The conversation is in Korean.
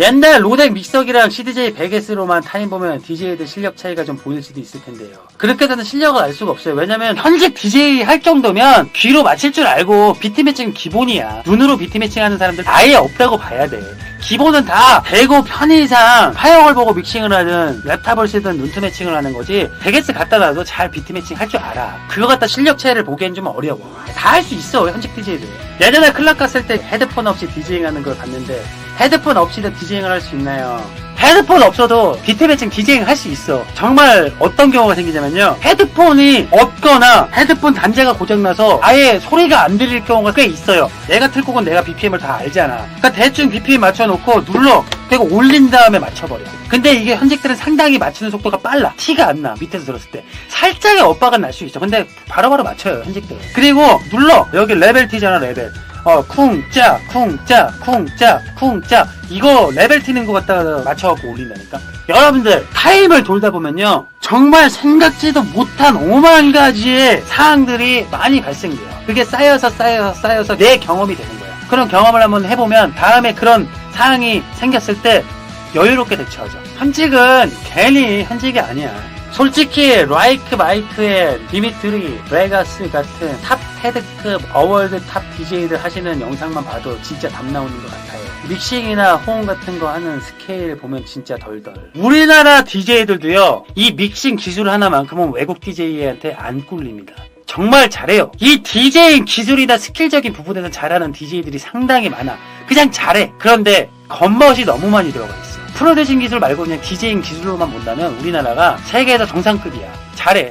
옛날 로덱 믹서기랑 CDJ 100S로만 타임 보면 DJ들 실력 차이가 좀 보일 수도 있을 텐데요. 그렇게 되는 실력을 알 수가 없어요. 왜냐면 현직 DJ 할 정도면 귀로 맞힐 줄 알고 비트 매칭은 기본이야. 눈으로 비트 매칭 하는 사람들 아예 없다고 봐야 돼. 기본은 다 대고 편의상 파형을 보고 믹싱을 하든 랩탑을 쓰든 눈트 매칭을 하는 거지 100S 갖다 놔도 잘 비트 매칭 할 줄 알아 그거 갖다 실력 차이를 보기엔 좀 어려워 다 할 수 있어 현직 DJ들 예전에 클럽 갔을 때 헤드폰 없이 디제잉 하는 걸 봤는데 헤드폰 없이도 디제잉을 할 수 있나요? 헤드폰 없어도 비트 매칭 디제잉 할 수 있어. 정말 어떤 경우가 생기냐면요. 헤드폰이 없거나 헤드폰 단자가 고장나서 아예 소리가 안 들릴 경우가 꽤 있어요. 내가 틀 곡은 내가 BPM을 다 알잖아. 그러니까 대충 BPM 맞춰놓고 눌러. 그리고 올린 다음에 맞춰버려. 근데 이게 현직들은 상당히 맞추는 속도가 빨라. 티가 안 나. 밑에서 들었을 때. 살짝의 엇박은 날 수 있어. 근데 바로바로 맞춰요. 현직들은. 그리고 눌러. 여기 레벨 T잖아 레벨. 어, 쿵짜, 쿵짜, 쿵짜, 쿵짜. 이거 레벨 튀는 거 갖다가 맞춰갖고 올린다니까? 여러분들, 타임을 돌다 보면요. 정말 생각지도 못한 5만 가지의 사항들이 많이 발생돼요. 그게 쌓여서 쌓여서 쌓여서 내 경험이 되는 거야. 그런 경험을 한번 해보면 다음에 그런 사항이 생겼을 때 여유롭게 대처하죠. 현직은 괜히 현직이 아니야. 솔직히 라이크 마이크의 디미트리, 레가스 같은 탑 헤드급 어월드 탑 DJ들 하시는 영상만 봐도 진짜 답 나오는 것 같아요. 믹싱이나 호응 같은 거 하는 스케일 보면 진짜 덜덜. 우리나라 DJ들도요, 이 믹싱 기술 하나만큼은 외국 DJ한테 안 꿀립니다. 정말 잘해요. 이 DJ 기술이나 스킬적인 부분에서 잘하는 DJ들이 상당히 많아. 그냥 잘해. 그런데 겉멋이 너무 많이 들어가 있어. 프로듀싱 기술 말고 그냥 DJing 기술로만 본다면 우리나라가 세계에서 정상급이야. 잘해.